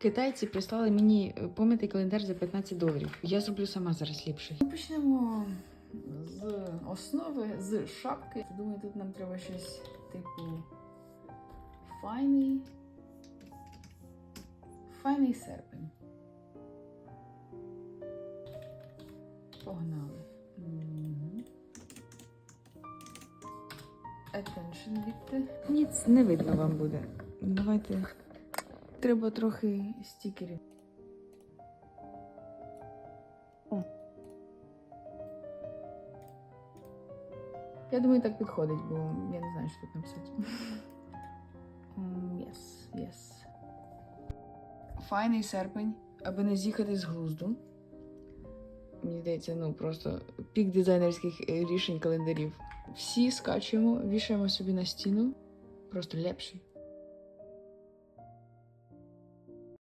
Китайці прислали мені е, пом'ятий календар за 15 доларів. Я зроблю сама зараз ліпший. Почнемо з основи, з шапки. Думаю, тут нам треба щось типу файний. Файний серпень. Погнали. Attention відти. Ніц не видно вам буде. Давайте. Треба трохи стікерів. Я думаю, так підходить, бо я не знаю, що тут написати. Yes, yes. Файний серпень, аби не з'їхати з глузду. Мені здається, ну просто пік дизайнерських е, рішень календарів. Всі скачуємо, вішаємо собі на стіну. Просто лепший.